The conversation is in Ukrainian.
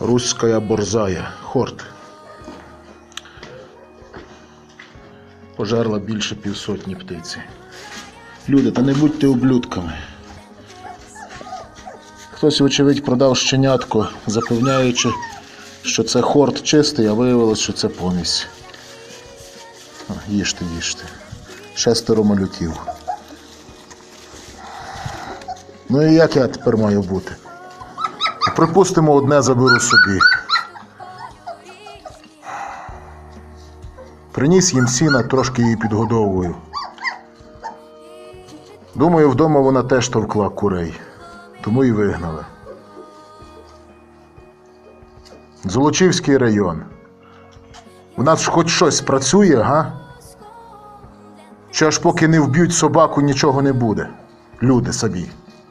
Руська борзая. Хорт. Пожерла більше півсотні птиці. Люди, та не будьте ублюдками. Хтось, вочевидь, продав щенятко, запевняючи, що це хорт чистий, а виявилось, що це помість. Їжте, їжте. Шестеро малюків. Ну і як я тепер маю бути? Припустимо, одне заберу собі. Приніс їм сіна, трошки її підгодовую. Думаю, вдома вона теж товкла курей, тому і вигнали. Золочівський район. У нас хоч щось працює, га? Чи аж поки не вб'ють собаку, нічого не буде. Люди собі.